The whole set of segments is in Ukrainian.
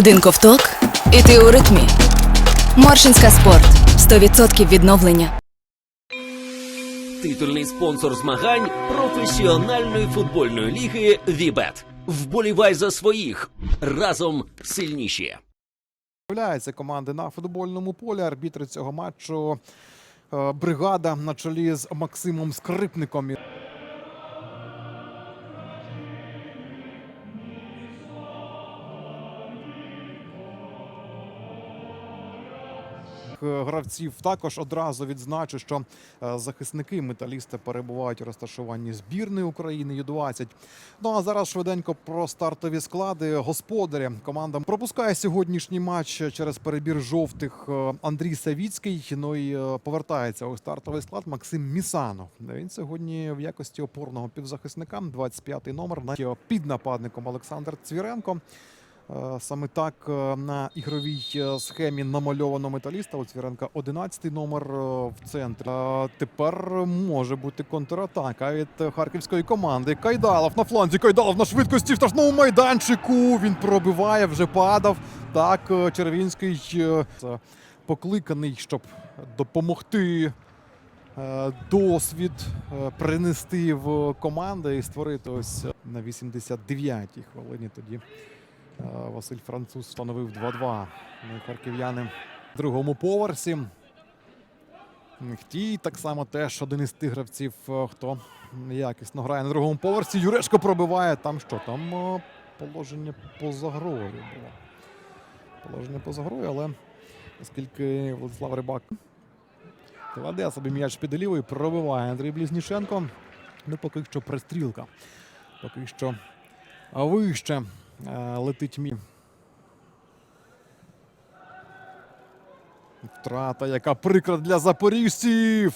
Один ковток, і ти у ритмі. Моршинська спорт 100% відновлення. Титульний спонсор змагань професіональної футбольної ліги Вібет. Вболівай за своїх разом сильніші. З'являються команди на футбольному полі. Арбітри цього матчу е, бригада на чолі з Максимом Скрипником. Гравців також одразу відзначу, що е, захисники металіста перебувають у розташуванні збірної України Ю-20. Ну а зараз швиденько про стартові склади. Господарі команда пропускає сьогоднішній матч через перебір жовтих е, Андрій Савіцький. Ну і е, повертається у стартовий склад Максим Місанов. Він сьогодні в якості опорного півзахисника, 25-й номер, на під нападником Олександр Цвіренко. Е, Саме так е, на ігровій е, схемі намальовано металіста. У Цвіренка 11-й номер в центрі. Тепер може бути контратака від харківської команди. Кайдалов на фланзі. Кайдалов на швидкості в штрафному майданчику. Він пробиває, вже падав. Так, Червінський покликаний, щоб допомогти. Досвід принести в команду і створити ось на 89-й хвилині тоді Василь Француз встановив 2-2. Ну харків'яни в другому поверсі. Хтій так само теж один із тих гравців, е, хто якісно грає на другому поверсі. Юрешко пробиває. Там що? Там е, положення поза грою було. Положення поза грою, але оскільки Владислав Рибак кладе собі м'яч під лівою, пробиває Андрій Блізнішенко. Ну, поки що пристрілка. Поки що вище е, летить мі. Втрата, яка прикра для запоріжців.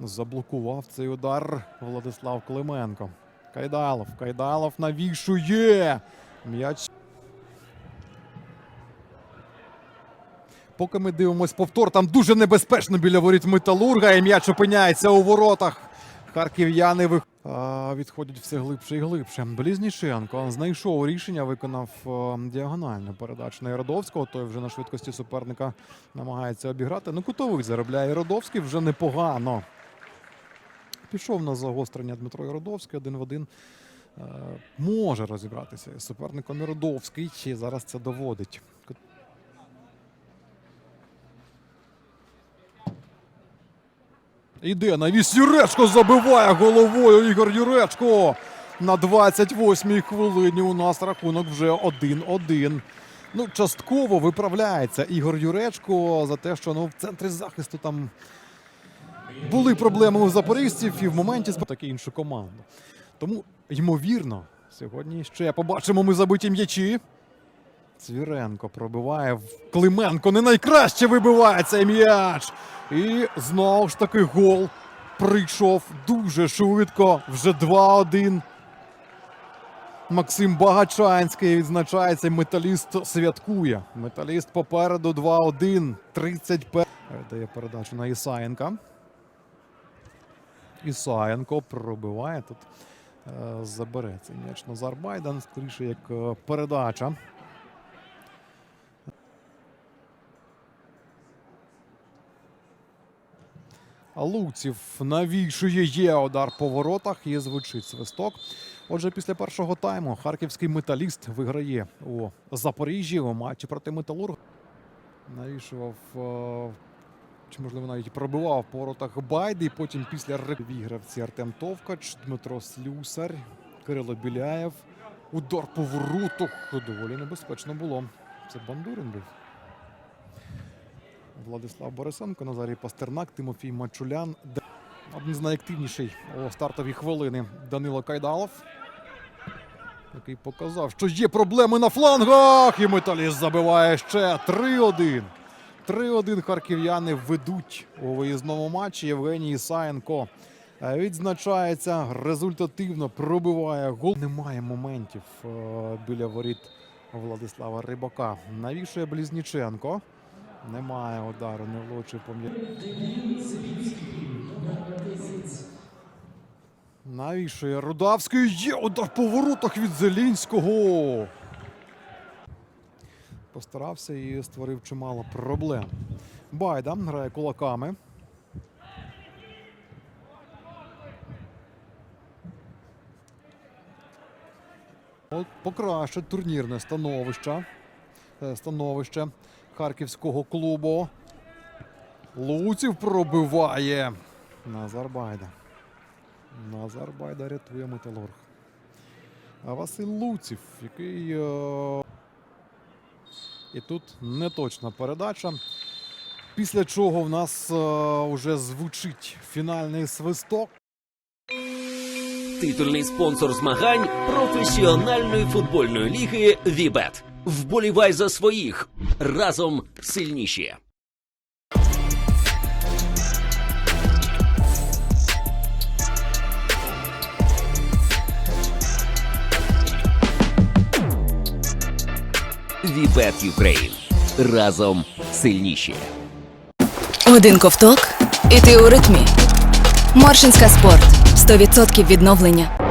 Заблокував цей удар Владислав Клименко. Кайдалов. Кайдалов навішує. М'яч. Поки ми дивимось повтор, там дуже небезпечно біля воріт Металурга, і м'яч опиняється у воротах. Харків'яни вих... відходять все глибше і глибше. Блізнішенко знайшов рішення, виконав е, діагональну передачу на Іродовського. Той вже на швидкості суперника намагається обіграти. Ну, кутовий заробляє Іродовський вже непогано. Пішов на загострення Дмитро Іродовський один в один. Е, може розібратися із суперником Іродовський. І зараз це доводить. Іде навіс Юречко забиває головою Ігор Юречко. На 28-й хвилині у нас рахунок вже 1-1. Ну, частково виправляється Ігор Юречко за те, що ну, в центрі захисту там були проблеми у запоріжців і в моменті сп- таки іншу команду. Тому, ймовірно, сьогодні ще побачимо ми забиті м'ячі. Цвіренко пробиває Клименко. Не найкраще вибиває цей м'яч. І знову ж таки гол прийшов дуже швидко. Вже 2-1. Максим Багачанський відзначається. Металіст святкує. Металіст попереду 2-1. 31. Дає передачу на Ісаєнка. Ісаєнко пробиває тут. е, Забере цей м'яч Назар Байдан. Скоріше як е, передача. Луців навішує є удар по воротах і звучить свисток. Отже, після першого тайму харківський металіст виграє у Запоріжжі у матчі проти Металурга. Навішував, е, чи можливо навіть пробивав по воротах Байди. Потім після вігравці Артем Товкач, Дмитро Слюсар, Кирило Біляєв. Удар по воротах. Доволі небезпечно було. Це Бандурин був. Владислав Борисенко, Назарій Пастернак, Тимофій Мачулян. Один з найактивніший у стартові хвилини Данило Кайдалов, який показав, що є проблеми на флангах. І металіст забиває ще 3-1. 3-1 харків'яни ведуть у виїзному матчі. Євгеній Ісаєнко е, відзначається результативно, пробиває гол. Немає моментів е, біля воріт Владислава Рибака. Навішує Блізніченко. Немає удару, не влучив м'я- Навішує Рудавський. Є удар по воротах від Зелінського. постарався і створив чимало проблем. Байда грає кулаками. Покращить турнірне становище. Е, Становище харківського клубу. Луців пробиває. Назар Байда. Назар Байда рятує металург. А Василь Луців, який. е, І тут неточна передача. Після чого в нас е, вже звучить фінальний свисток. Титульний спонсор змагань професіональної футбольної ліги Вібет. Вболівай за своїх разом сильніші. Вібет Юкрейн. Разом сильніші. Один ковток, і ти у ритмі. Моршинська спорт 100% відновлення.